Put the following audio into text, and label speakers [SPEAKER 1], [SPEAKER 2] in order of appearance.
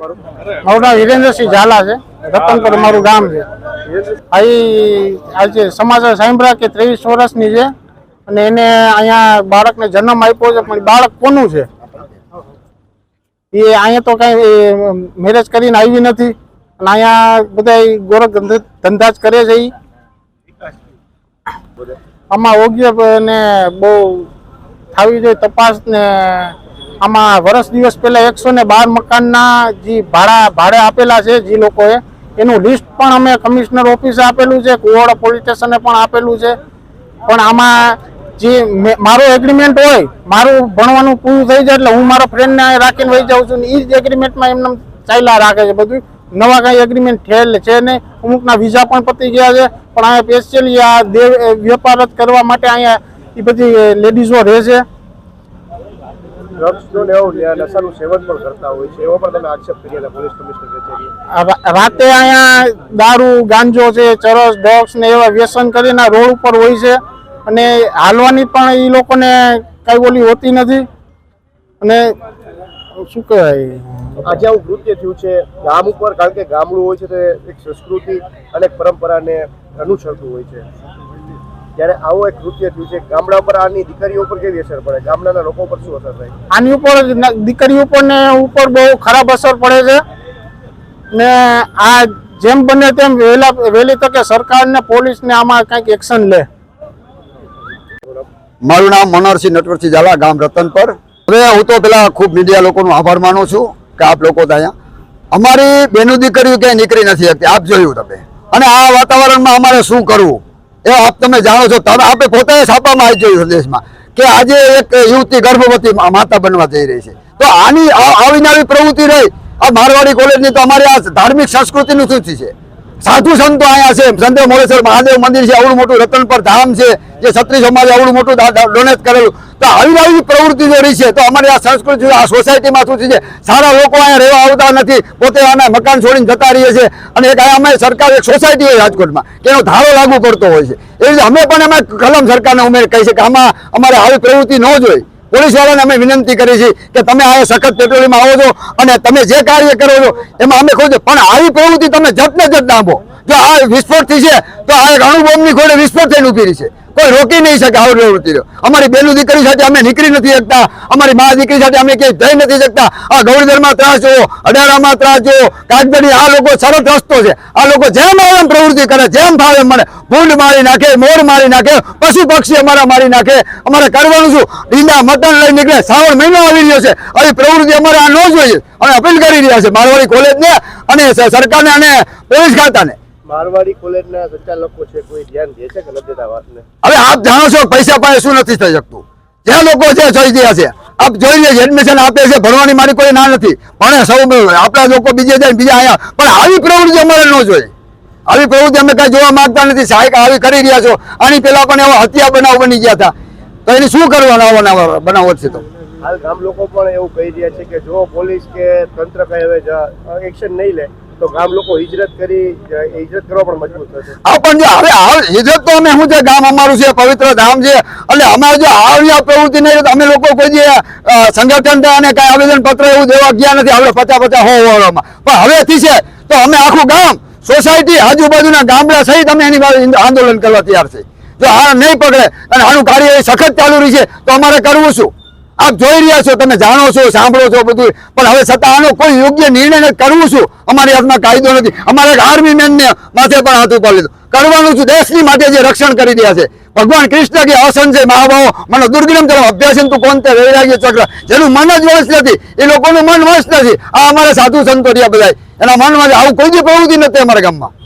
[SPEAKER 1] મારું નામ વિરેન્દ્રસિંહ ઝાલા છે. રતનપુર મારું ગામ છે. અહીં આજે સમાચાર સાંભળ્યા કે ત્રેવીસ વર્ષની છે અને એને અહીંયા બાળકને જન્મ આપ્યો છે, પણ બાળક કોનું છે? એ અહીંયા તો કઈ મેરેજ કરીને આવી નથી. અને અહીંયા બધા ગોરખ ધંધા જ કરે છે એ આમાં યોગ્ય ને બહુ થવી જોઈએ, તપાસ ને આમાં વર્ષ દિવસ પહેલાં એકસો ને બાર મકાનના જે ભાડા, ભાડે આપેલા છે જે લોકોએ, એનું લિસ્ટ પણ અમે કમિશનર ઓફિસે આપેલું છે, કુવાડા પોલીસ સ્ટેશને પણ આપેલું છે. પણ આમાં જે મારું એગ્રીમેન્ટ હોય, મારું ભણવાનું પૂરું થઈ જાય એટલે હું મારા ફ્રેન્ડને રાખીને વહી જાઉં છું ને એ જ એગ્રીમેન્ટમાં એમને ચાલ્યા રાખે છે બધું. નવા કાંઈ એગ્રીમેન્ટ થયેલ છે નહીં. અમુકના વિઝા પણ પતી ગયા છે. પણ અહીંયા સ્પેશિયલી આ દેવ વેપાર જ કરવા માટે અહીંયા એ બધી લેડીઝો રહે છે.
[SPEAKER 2] ડ્રગ્સનો ને એવું નશાનું સેવન પણ કરતા હોય છે એવો પણ તમે આક્ષેપ કરી હતા પોલીસ કમિશનર કચેરીએ?
[SPEAKER 1] રાતે અહીંયા દારૂ ગાંજો છે ચરસ ડ્રગ્સ ને એવા વ્યસન કરીને રોડ ઉપર હોય છે અને હાલવાની પણ એ લોકોને કઈ ઓલી હોતી નથી. અને શું કહેવાય?
[SPEAKER 2] આજે આવું કૃત્ય થયું છે ગામ ઉપર કારણ કે ગામડું હોય છે તે એક સંસ્કૃતિ અને પરંપરાને અનુસરતું હોય છે. ત્યારે આવો એક કૃત્ય થયું છે ગામડા ઉપર આની દીકરીઓ ઉપર કેવી અસર પડે? ગામડાના લોકો ઉપર શું અસર થાય?
[SPEAKER 1] આની ઉપર જ ન- દીકરી ઉપર ને ઉપર બહુ ખરાબ અસર પડે છે. ને આ જેમ બને તેમ વહેલા વહેલી તકે સરકાર ને પોલીસ ને આમાં કંઈક એક્શન લે.
[SPEAKER 3] મારું નામ મનોહરસિંહ નટવરસિંહ ઝાલા ગામ રતનપર. હવે હું તો પેલા ખૂબ મીડિયા લોકોનો આભાર માનું છું કે આપ લોકો તો અહીંયા. અમારી બેનું દીકરીઓ ક્યાંય નીકળી નથી શકતી આપ જોયું તમે. અને આ વાતાવરણમાં અમારે શું કરવું? એ આપ તમે જાણો છો તમે આપણે પોતાએ છાપામાં આવી જોયું સંદેશમાં દેશમાં કે આજે એક યુવતી ગર્ભવતી માતા બનવા જઈ રહી છે. તો આની આવી પ્રવૃત્તિ રહી. આ મારવાડી કોલેજની તો અમારી આ ધાર્મિક સંસ્કૃતિનું સૂચિ છે? સાધુ સંતો અહીંયા છે. સંતો મોડેશ્વર મહાદેવ મંદિર છે આવડું મોટું રતનપર ધામ છે, જે ક્ષત્રિય સમાજે આવડું મોટું ડોનેટ કરેલું. તો આવી આવી પ્રવૃત્તિ જો રહી છે, તો અમારી આ સંસ્કૃતિ, આ સોસાયટીમાં શું છે? સારા લોકો અહીંયા રહેવા આવતા નથી, પોતે આના મકાન છોડીને જતા રહીએ છે અને એક અમે સરકાર, એક સોસાયટી હોય રાજકોટમાં, કે એનો ધારો લાગુ પડતો હોય છે. એ રીતે અમે પણ અમે કલમ સરકારને ઉમેર કહી છે કે આમાં અમારે આવી પ્રવૃત્તિ ન પોલીસ વાળાને અમે વિનંતી કરી છે કે તમે આ સખત પેટ્રોલિંગમાં આવો છો અને તમે જે કાર્ય કરો છો, એમાં અમે ખોજો પણ આવી પ્રવૃત્તિ તમે જટને જટ દાંભો જો આ વિસ્ફોટ થઈ છે, તો આ અણુબોમ્બની ઘોડે વિસ્ફોટ થઈને ઊભી છે. કોઈ રોકી નહીં શકે આવી પ્રવૃત્તિ અમારી બેનું દીકરી સાથે અમે નીકળી નથી શકતા. અમારી મા દીકરી સાથે અમે ક્યાંય જઈ નથી શકતા. આ ગૌરીધરમાં ત્રાસ જુઓ અડારામાં ત્રાસ જુઓ કાગદડી આ લોકો સરળ રસ્તો છે. આ લોકો જેમ આવે એમ પ્રવૃત્તિ કરે, જેમ ભાવે એમ મને. ભૂંડ મારી નાખે, મોર મારી નાખે, પશુ પક્ષી અમારા મારી નાખે. અમારે કરવાનું શું? ડીંડા મટન લઈ નીકળે. શ્રાવણ મહિનો આવી રહ્યો છે. આવી પ્રવૃત્તિ અમારે આ ન જોઈએ. અમે અપીલ કરી રહ્યા છે મારવાડી કોલેજને અને સરકારને અને પોલીસ ખાતાને.
[SPEAKER 2] મારવાડી કોલેજના સંચાલકો છે કોઈ ધ્યાન દે છે કે નથી દેતા વાતને?
[SPEAKER 3] હવે આપ જાણો છો પૈસા પાસે શું નથી થઈ શકતું. જે લોકો છે જોઈ ગયા છે. આપ જોઈ લે એડમિશન આપે છે ભણવાની મારી કોઈ ના નથી. ભણે સૌ આપણા લોકો બીજે જાય બીજા આયા. પણ આવી પ્રવૃત્તિ અમારે ન જોઈએ આવી પ્રવૃત્તિ અમે કઈ જોવા માંગતા નથી. સાહેબ આવી કરી રહ્યા છો. આની પેલા પણ એવા હત્યા બનાવ બની ગયા હતા. તો એની શું કરવાના આવા બનાવો છે તો?
[SPEAKER 2] હાલ ગામ લોકો પણ એવું કહી રહ્યા છે કે જો પોલીસ કે તંત્ર કઈ હવે એક્શન નહીં લે તો ગામ લોકો હિજરત કરી હિજરત કરવા પણ મજબૂર થશે.
[SPEAKER 3] આ પણ જો હવે આ હિજરત તો અમે શું છે, ગામ અમારું છે, પવિત્ર ધામ છે, એટલે અમારે જો આવી પ્રવૃત્તિ નહીં અમે લોકો કોઈ સંગઠન અને કાંઈ આવેદન પત્ર એવું દેવા ગયા નથી, આપણે પચાસ પચાસ હો હોવામાં પણ હવેથી છે, તો અમે આખું ગામ, સોસાયટી આજુબાજુના ગામડા સહિત અમે એની આંદોલન કરવા તૈયાર છે. જો આ નહીં પકડે અને આનું કાર્ય સખત ચાલુ રહી છે, તો અમારે કરવું શું? આપ જોઈ રહ્યા છો, તમે જાણો છો, સાંભળો છો બધું. પણ હવે છતાં આનો કોઈ યોગ્ય નિર્ણય. કરવું શું? અમારી હાથમાં કાયદો નથી. અમારે આર્મી મેનને માથે પણ હાથ ઉપર લીધું કરવાનું છું, દેશની માટે જે રક્ષણ કરી રહ્યા છે. ભગવાન કૃષ્ણ કે અસંજય મહાભાવો, મને દુર્ગમ કરો, અભ્યાસન તું કોણ તે? વૈરાગ્ય ચક્ર. જેનું મન જ વંશ નથી. એ લોકોનું મન વંશ નથી. આ અમારે સાધુ સંતો રહ્યા બધા એના મનમાં આવું કોઈ જ પ્રવૃત્તિ નથી અમારા ગામમાં.